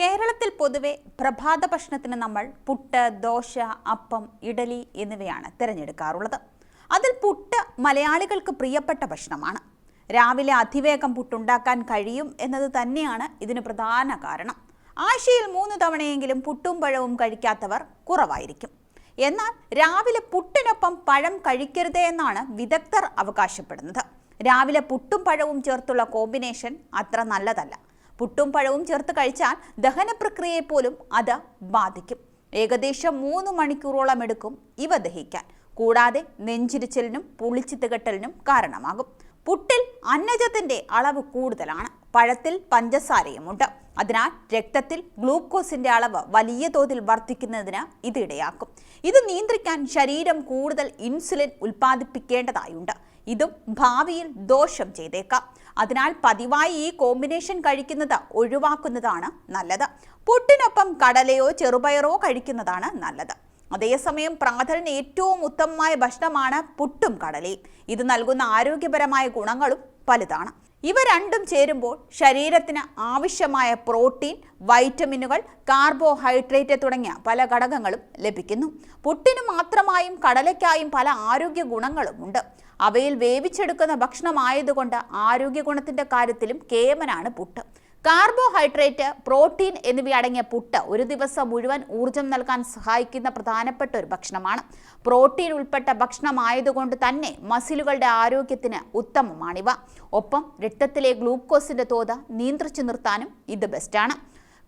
കേരളത്തിൽ പൊതുവെ പ്രഭാത ഭക്ഷണത്തിന് നമ്മൾ പുട്ട് ദോശ അപ്പം ഇഡലി എന്നിവയാണ് തിരഞ്ഞെടുക്കാറുള്ളത്. അതിൽ പുട്ട് മലയാളികൾക്ക് പ്രിയപ്പെട്ട ഭക്ഷണമാണ്. രാവിലെ അതിവേഗം പുട്ടുണ്ടാക്കാൻ കഴിയും എന്നത് തന്നെയാണ് ഇതിന് പ്രധാന കാരണം. ആഴ്ചയിൽ മൂന്ന് തവണയെങ്കിലും പുട്ടും പഴവും കഴിക്കാത്തവർ കുറവായിരിക്കും. എന്നാൽ രാവിലെ പുട്ടിനൊപ്പം പഴം കഴിക്കരുതേ എന്നാണ് വിദഗ്ധർ അവകാശപ്പെടുന്നത്. രാവിലെ പുട്ടും പഴവും ചേർത്തുള്ള കോമ്പിനേഷൻ അത്ര നല്ലതല്ല. പുട്ടും പഴവും ചേർത്ത് കഴിച്ചാൽ ദഹന പ്രക്രിയയെ പോലും അത് ബാധിക്കും. ഏകദേശം മൂന്ന് മണിക്കൂറോളം എടുക്കും ഇവ ദഹിക്കാൻ. കൂടാതെ നെഞ്ചിരിച്ചലിനും തികട്ടലിനും കാരണമാകും. പുട്ടിൽ അന്നജത്തിന്റെ അളവ് കൂടുതലാണ്. പഴത്തിൽ പഞ്ചസാരയുമുണ്ട്. അതിനാൽ രക്തത്തിൽ ഗ്ലൂക്കോസിന്റെ അളവ് വലിയ തോതിൽ വർദ്ധിക്കുന്നതിന് ഇത് ഇത് നിയന്ത്രിക്കാൻ ശരീരം കൂടുതൽ ഇൻസുലിൻ ഉൽപ്പാദിപ്പിക്കേണ്ടതായുണ്ട്. ഇതും ഭാവിയിൽ ദോഷം ചെയ്തേക്കാം. അതിനാൽ പതിവായി ഈ കോമ്പിനേഷൻ കഴിക്കുന്നത് ഒഴിവാക്കുന്നതാണ് നല്ലത്. പുട്ടിനൊപ്പം കടലയോ ചെറുപയറോ കഴിക്കുന്നതാണ് നല്ലത്. അതേസമയം പ്രാതലിന് ഏറ്റവും ഉത്തമമായ ഭക്ഷണമാണ് പുട്ടും കടലയും. ഇത് നൽകുന്ന ആരോഗ്യപരമായ ഗുണങ്ങളും പലുതാണ്. ഇവ രണ്ടും ചേരുമ്പോൾ ശരീരത്തിന് ആവശ്യമായ പ്രോട്ടീൻ വൈറ്റമിനുകൾ കാർബോഹൈഡ്രേറ്റ് തുടങ്ങിയ പല ഘടകങ്ങളും ലഭിക്കുന്നു. പുട്ടിന് മാത്രമായും കടലയ്ക്കായും പല ആരോഗ്യ ഗുണങ്ങളും ഉണ്ട്. അവയിൽ വേവിച്ചെടുക്കുന്ന ഭക്ഷണമായതുകൊണ്ട് ആരോഗ്യ ഗുണത്തിന്റെ കാര്യത്തിലും കേമനാണ് പുട്ട്. കാർബോഹൈഡ്രേറ്റ് പ്രോട്ടീൻ എന്നിവയടങ്ങിയ പുട്ട് ഒരു ദിവസം മുഴുവൻ ഊർജം നൽകാൻ സഹായിക്കുന്ന പ്രധാനപ്പെട്ട ഒരു ഭക്ഷണമാണ്. പ്രോട്ടീൻ ഉൾപ്പെട്ട ഭക്ഷണമായതുകൊണ്ട് തന്നെ മസിലുകളുടെ ആരോഗ്യത്തിന് ഉത്തമമാണിവ. ഒപ്പം രക്തത്തിലെ ഗ്ലൂക്കോസിന്റെ തോത് നിയന്ത്രിച്ചു നിർത്താനും ഇത് ബെസ്റ്റാണ്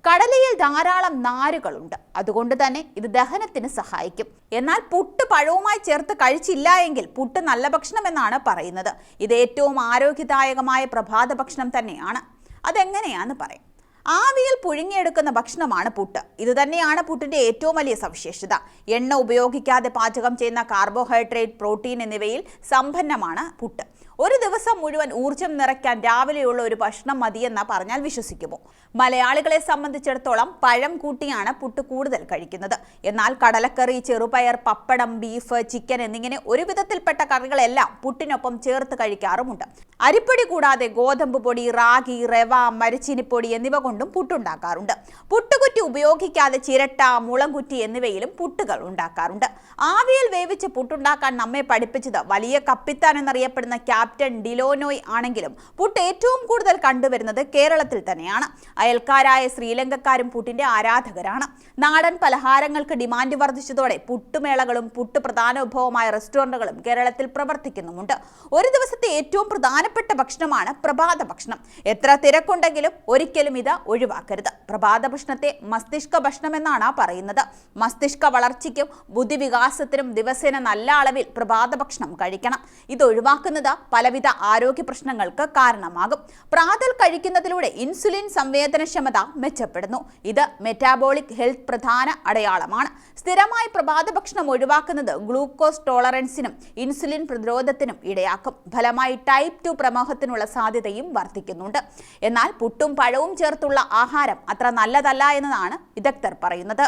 കടലയിൽ ധാരാളം നാരുകളുണ്ട്. അതുകൊണ്ട് തന്നെ ഇത് ദഹനത്തിന് സഹായിക്കും. എന്നാൽ പുട്ട് പഴവുമായി ചേർത്ത് കഴിച്ചില്ല എങ്കിൽ പുട്ട് നല്ല ഭക്ഷണമെന്നാണ് പറയുന്നത്. ഇത് ഏറ്റവും ആരോഗ്യദായകമായ പ്രഭാത ഭക്ഷണം തന്നെയാണ്. അതെങ്ങനെയാന്ന് പറയും. ആവിയിൽ പുഴുങ്ങിയെടുക്കുന്ന ഭക്ഷണമാണ് പുട്ട്. ഇത് തന്നെയാണ് പുട്ടിന്റെ ഏറ്റവും വലിയ സവിശേഷത. എണ്ണ ഉപയോഗിക്കാതെ പാചകം ചെയ്യുന്ന കാർബോഹൈഡ്രേറ്റ് പ്രോട്ടീൻ എന്നിവയിൽ സമ്പന്നമാണ് പുട്ട്. ഒരു ദിവസം മുഴുവൻ ഊർജം നിറയ്ക്കാൻ രാവിലെയുള്ള ഒരു ഭക്ഷണം മതിയെന്ന പറഞ്ഞാൽ വിശ്വസിക്കുമോ? മലയാളികളെ സംബന്ധിച്ചിടത്തോളം പഴം കൂട്ടിയാണ് പുട്ട് കൂടുതൽ കഴിക്കുന്നത്. എന്നാൽ കടലക്കറി ചെറുപയർ പപ്പടം ബീഫ് ചിക്കൻ എന്നിങ്ങനെ ഒരു വിധത്തിൽപ്പെട്ട കറികളെല്ലാം പുട്ടിനൊപ്പം ചേർത്ത് കഴിക്കാറുമുണ്ട്. അരിപ്പൊടി കൂടാതെ ഗോതമ്പ് പൊടി റാഗി റവ മരച്ചിനിപ്പൊടി എന്നിവ കൊണ്ടും പുട്ടുണ്ടാക്കാറുണ്ട്. പുട്ടുകുറ്റി ഉപയോഗിക്കാതെ ചിരട്ട മുളംകുറ്റി എന്നിവയിലും പുട്ടുകൾ ഉണ്ടാക്കാറുണ്ട്. ആവിയിൽ വേവിച്ച് പുട്ടുണ്ടാക്കാൻ നമ്മെ പഠിപ്പിച്ചത് വലിയ കപ്പിത്താൻ എന്നറിയപ്പെടുന്ന ക്യാപ്റ്റൻ ഡിലോനോയ് ആണെങ്കിലും പുട്ട് ഏറ്റവും കൂടുതൽ കണ്ടുവരുന്നത് കേരളത്തിൽ തന്നെയാണ്. അയൽക്കാരായ ശ്രീലങ്കക്കാരും പുട്ടിന്റെ ആരാധകരാണ്. നാടൻ പലഹാരങ്ങൾക്ക് ഡിമാൻഡ് വർദ്ധിച്ചതോടെ പുട്ടുമേളകളും പുട്ട് പ്രധാന വിഭവമായ റെസ്റ്റോറന്റുകളും കേരളത്തിൽ പ്രവർത്തിക്കുന്നുമുണ്ട്. ഒരു ദിവസത്തെ ഏറ്റവും പ്രധാനപ്പെട്ട ഭക്ഷണമാണ് പ്രഭാത ഭക്ഷണം. എത്ര തിരക്കുണ്ടെങ്കിലും ഒരിക്കലും ഇത് ഒഴിവാക്കരുത്. പ്രഭാത ഭക്ഷണത്തെ മസ്തിഷ്ക ഭക്ഷണം എന്നാണ് പറയുന്നത്. മസ്തിഷ്ക വളർച്ചയ്ക്കും ബുദ്ധിവികാസത്തിനും ദിവസേന നല്ല അളവിൽ പ്രഭാത ഭക്ഷണം കഴിക്കണം. ഇത് ഒഴിവാക്കുന്നത് പലവിധ ആരോഗ്യ പ്രശ്നങ്ങൾക്ക് കാരണമാകും. പ്രാതൽ കഴിക്കുന്നതിലൂടെ ഇൻസുലിൻ സംവേദനക്ഷമത മെച്ചപ്പെടുന്നു. ഇത് മെറ്റാബോളിക് ഹെൽത്ത് പ്രധാന അടയാളമാണ്. സ്ഥിരമായി പ്രഭാത ഭക്ഷണം ഒഴിവാക്കുന്നത് ഗ്ലൂക്കോസ് ടോളറൻസിനും ഇൻസുലിൻ പ്രതിരോധത്തിനും ഇടയാക്കും. ഫലമായി ടൈപ്പ് ടു പ്രമേഹത്തിനുള്ള സാധ്യതയും വർദ്ധിക്കുന്നുണ്ട്. എന്നാൽ പുട്ടും പഴവും ചേർത്തുള്ള ആഹാരം അത്ര നല്ലതല്ല എന്നതാണ് വിദഗ്ധർ പറയുന്നത്.